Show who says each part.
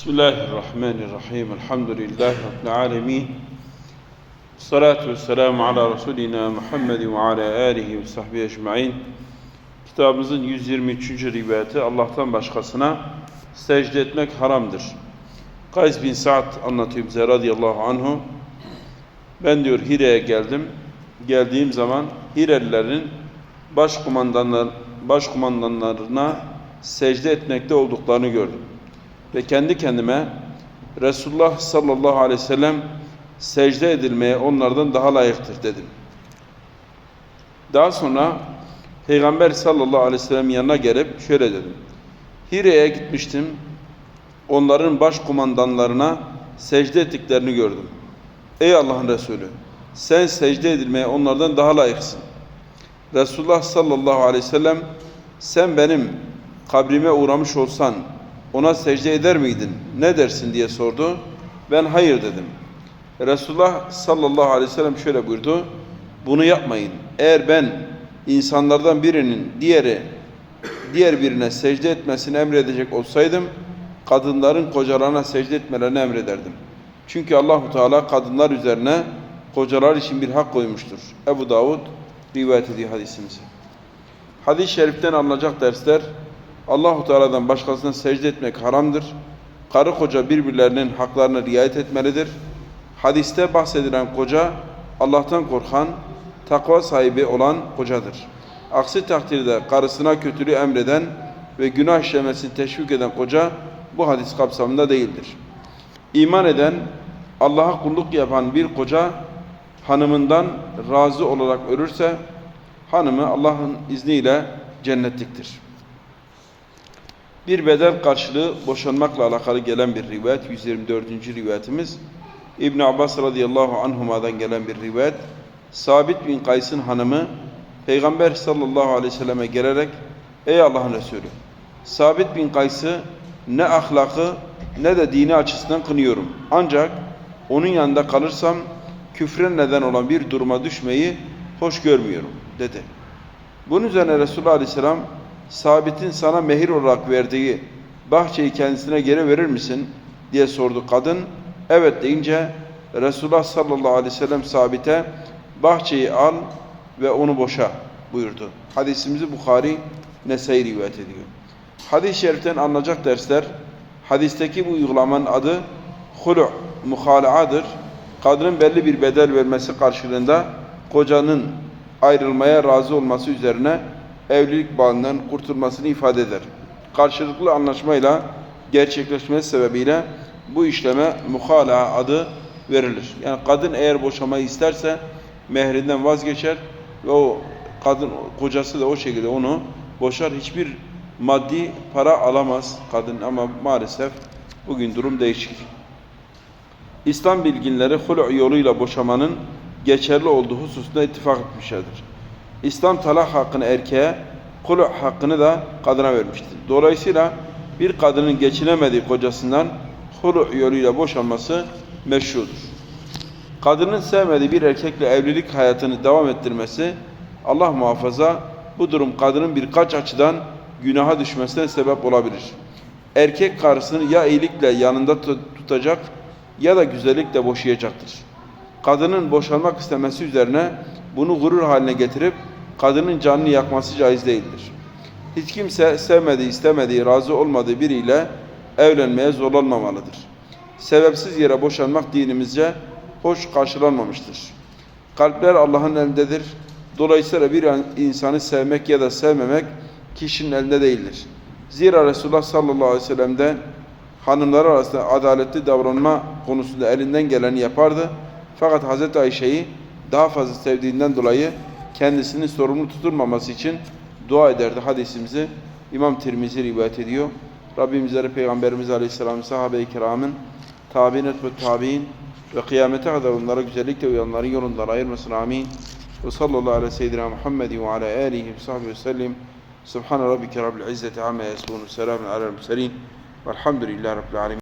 Speaker 1: Bismillahirrahmanirrahim. Elhamdülillahi Rabbil alemin. Salatu ve selamu ala Resulina Muhammed ve ala alihi ve sahbihi ecma'in. Kitabımızın 123. rivayeti Allah'tan başkasına secde etmek haramdır. Kays bin Sa'd anlatıyor bize radıyallahu anhu. Ben diyor Hire'ye geldim. Geldiğim zaman Hirelilerin başkumandanlar, başkumandanlarına secde etmekte olduklarını gördüm. Ve kendi kendime Resulullah sallallahu aleyhi ve sellem secde edilmeye onlardan daha layıktır dedim. Daha sonra Peygamber sallallahu aleyhi ve sellem yanına gelip şöyle dedim. Hire'ye gitmiştim. Onların başkumandanlarına secde ettiklerini gördüm. Ey Allah'ın Resulü sen secde edilmeye onlardan daha layıksın. Resulullah sallallahu aleyhi ve sellem sen benim kabrime uğramış olsan ona secde eder miydin? Ne dersin diye sordu. Ben hayır dedim. Resulullah sallallahu aleyhi ve sellem şöyle buyurdu. Bunu yapmayın. Eğer ben insanlardan birinin diğeri diğer birine secde etmesini emredecek olsaydım kadınların kocalarına secde etmelerini emrederdim. Çünkü Allahu Teala kadınlar üzerine kocalar için bir hak koymuştur. Ebu Davud rivayet ediyor hadisimizi. Hadis-i şeriften alınacak dersler Allahu Teala'dan başkasına secde etmek haramdır. Karı koca birbirlerinin haklarına riayet etmelidir. Hadiste bahsedilen koca Allah'tan korkan, takva sahibi olan kocadır. Aksi takdirde karısına kötülüğü emreden ve günah işlemesini teşvik eden koca bu hadis kapsamında değildir. İman eden, Allah'a kulluk yapan bir koca hanımından razı olarak ölürse hanımı Allah'ın izniyle cennetliktir. Bir bedel karşılığı boşanmakla alakalı gelen bir rivayet, 124. rivayetimiz. İbn Abbas radıyallahu anhuma'dan gelen bir rivayet. Sabit bin Kays'ın hanımı Peygamber sallallahu aleyhi ve selleme gelerek Ey Allah'ın Resulü Sabit bin Kays'ı ne ahlakı ne de dini açısından kınıyorum. Ancak onun yanında kalırsam küfre neden olan bir duruma düşmeyi hoş görmüyorum dedi. Bunun üzerine Resulullah Aleyhisselam Sabit'in sana mehir olarak verdiği bahçeyi kendisine geri verir misin diye sordu kadın. Evet deyince Resulullah sallallahu aleyhi ve sellem Sabit'e bahçeyi al ve onu boşa buyurdu. Hadisimizi Bukhari Nesai rivayet ediyor. Hadis-i şeriften anlayacak dersler hadisteki bu uygulamanın adı hulu, muhalaadır. Kadının belli bir bedel vermesi karşılığında kocanın ayrılmaya razı olması üzerine evlilik bağından kurtulmasını ifade eder. Karşılıklı anlaşmayla gerçekleşmesi sebebiyle bu işleme muhala adı verilir. Yani kadın eğer boşamayı isterse mehrinden vazgeçer ve o kadın kocası da o şekilde onu boşar. Hiçbir maddi para alamaz kadın ama maalesef bugün durum değişik. İslam bilginleri hulu yoluyla boşamanın geçerli olduğu hususunda ittifak etmişlerdir. İslam talak hakkını erkeğe, kulu hakkını da kadına vermiştir. Dolayısıyla bir kadının geçinemediği kocasından hulu yoluyla boşanması meşrudur. Kadının sevmediği bir erkekle evlilik hayatını devam ettirmesi Allah muhafaza bu durum kadının birkaç açıdan günaha düşmesine sebep olabilir. Erkek karısını ya iyilikle yanında tutacak ya da güzellikle boşayacaktır. Kadının boşanmak istemesi üzerine bunu gurur haline getirip kadının canını yakması caiz değildir. Hiç kimse sevmediği, istemediği, razı olmadığı biriyle evlenmeye zorlanmamalıdır. Sebepsiz yere boşanmak dinimizce hoş karşılanmamıştır. Kalpler Allah'ın elindedir. Dolayısıyla bir insanı sevmek ya da sevmemek kişinin elinde değildir. Zira Resulullah sallallahu aleyhi ve sellem hanımlar arasında adaletli davranma konusunda elinden geleni yapardı. Fakat Hazreti Ayşe'yi daha fazla sevdiğinden dolayı kendisini sorumlu tutulmaması için dua ederdi. Hadisimizi İmam Tirmizi rivayet ediyor. Rabbimizlere Peygamberimiz Aleyhisselam sahabe-i kiramın tabi'in ve tabi'in ve kıyamete kadar onlara güzellikle uyanların yolundan ayırmasın. Amin. Ve sallallahu aleyhi ve seyyidina Muhammedin ve ala alihi ve sahbihi ve sellim. Subhane rabbike rabbil izzeti amma yasifun. Selamun alel murselin. Velhamdülillahi rabbil alemin.